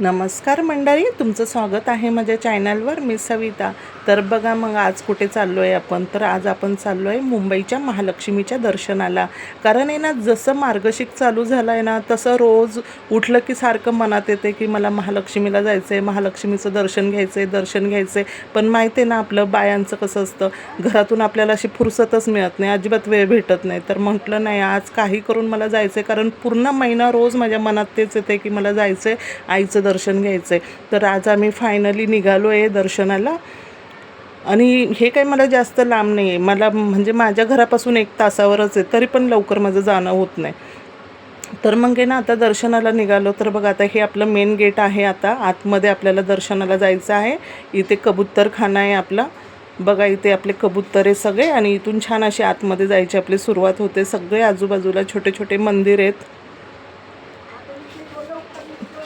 नमस्कार मंडळी तुमचं स्वागत आहे माझ्या चॅनलवर मी सविता. तर बघा मग आज कुठे चाललो आहे आपण? तर आज आपण चाललो आहे मुंबईच्या महालक्ष्मीच्या दर्शनाला. कारण आहे ना जसं मार्गशिक चालू झालं आहे ना तसं रोज उठलं की सारखं मनात येते की मला महालक्ष्मीला जायचं आहे महालक्ष्मीचं दर्शन घ्यायचं आहे दर्शन घ्यायचं आहे पण माहिती आहे ना आपलं बायांचं कसं असतं? घरातून आपल्याला अशी फुरसतच मिळत नाही अजिबात वेळ भेटत नाही. तर म्हटलं नाही आज काही करून मला जायचं आहे कारण पूर्ण महिना रोज माझ्या मनात तेच येते की मला जायचं आहे आईचं दर्शन घ्यायचं आहे तर आज आम्ही फायनली निघालो आहे दर्शनाला. आणि हे काही मला जास्त लांब नाही आहे मला म्हणजे माझ्या घरापासून एक तासावरच आहे. तरी पण लवकर माझं जाणं होत नाही. तर मग आहे ना आता दर्शनाला निघालो. तर बघा आता हे आपलं मेन गेट आहे आता. आतमध्ये आपल्याला दर्शनाला जायचं आहे. इथे कबूतरखाना आहे आपला. बघा इथे आपले कबूतर आहे सगळे. आणि इथून छान असे आतमध्ये जायची आपली सुरुवात होते. सगळे आजूबाजूला छोटे छोटे मंदिर आहेत.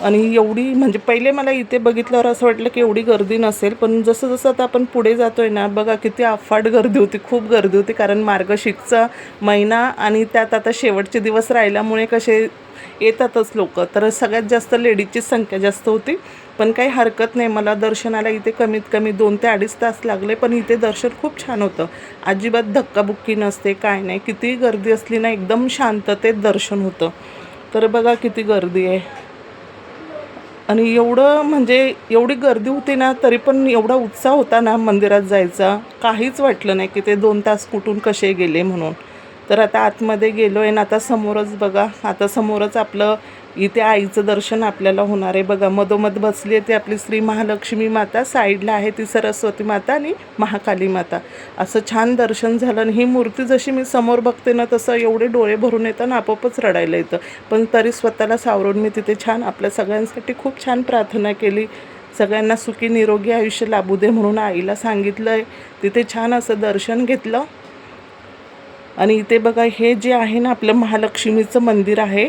आणि एवढी म्हणजे पहिले मला इथे बघितल्यावर असं वाटलं की एवढी गर्दी नसेल पण जसं जसं आता आपण पुढे जातो आहे ना बघा किती अफाट गर्दी होती खूप गर्दी होती कारण मार्गशीर्षचा महिना आणि त्यात आता शेवटचे दिवस राहिल्यामुळे कसे येतातच लोक. तर सगळ्यात जास्त लेडीजची संख्या जास्त होती. पण काही हरकत नाही मला दर्शनाला इथे कमीत कमी दोन ते अडीच तास लागले पण इथे दर्शन खूप छान होतं. अजिबात धक्काबुक्की नसते काय नाही. किती गर्दी असली ना एकदम शांततेत दर्शन होतं. तर बघा किती गर्दी आहे. आणि एवढं म्हणजे एवढी गर्दी होती ना तरी पण एवढा उत्साह होता ना मंदिरात जायचा. काहीच वाटलं नाही की ते दोन तास कुठून कसे गेले म्हणून. तर आता आतमध्ये गेलो आहे ना आता समोरच बघा. आता समोरच आपलं इथे आईचं दर्शन आपल्याला होणार आहे बघा. मधोमध बसली आहे ती आपली श्री महालक्ष्मी माता. साईडला आहे ती सरस्वती माता आणि महाकाली माता. असं छान दर्शन झालं आणि ही मूर्ती जशी मी समोर बघते ना तसं एवढे डोळे भरून येतं ना आपोआपच रडायला येतं. पण तरी स्वतःला सावरून मी तिथे छान आपल्या सगळ्यांसाठी खूप छान प्रार्थना केली. सगळ्यांना सुखी निरोगी आयुष्य लाभू दे म्हणून आईला सांगितलं आहे तिथे छान असं दर्शन घेतलं. आणि इथे बघा हे जे आहे ना आपलं महालक्ष्मीचं मंदिर आहे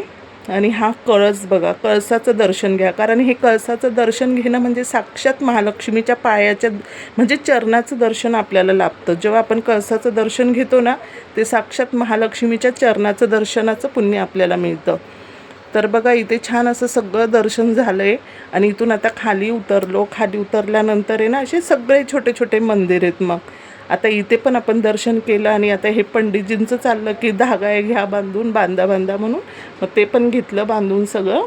आणि हा कळस बघा कळसाचं दर्शन घ्या. कारण हे कळसाचं दर्शन घेणं म्हणजे साक्षात महालक्ष्मीच्या पायाच्या म्हणजे चरणाचं दर्शन आपल्याला लाभतं. जेव्हा आपण कळसाचं दर्शन घेतो ना ते साक्षात महालक्ष्मीच्या चरणाचं दर्शनाचं पुण्य आपल्याला मिळतं. तर बघा इथे छान असं सगळं दर्शन झालं आहे आणि इथून आता खाली उतरलो. खाली उतरल्यानंतर आहे ना असे सगळे छोटे छोटे मंदिर आहेत मग. आता इथे पण आपण दर्शन केलं आणि आता हे पंडितजींचं चाललं की धागा आहे घ्या बांधून बांधा बांधा म्हणून. मग ते पण घेतलं बांधून सगळं.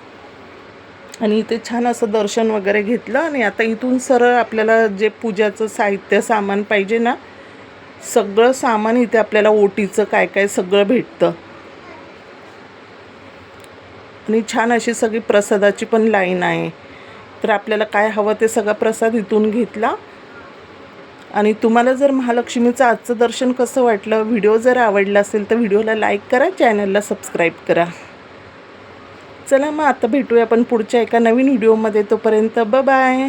आणि इथे छान असं दर्शन वगैरे घेतलं आणि आता इथून सरळ आपल्याला जे पूजाचं साहित्य सामान पाहिजे ना सगळं सामान इथे आपल्याला ओटीचं काय काय सगळं भेटतं. आणि छान अशी सगळी प्रसादाची पण लाईन आहे. तर आपल्याला काय हवं ते सगळा प्रसाद इथून घेतला. आणि तुम्हाला जर महालक्ष्मीचं आजचं दर्शन कसं वाटलं व्हिडिओ जर आवडला असेल तर व्हिडिओला लाईक करा चॅनलला सबस्क्राईब करा. चला मग आता भेटूया आपण पुढच्या एका नवीन व्हिडिओमध्ये. तोपर्यंत ब बाय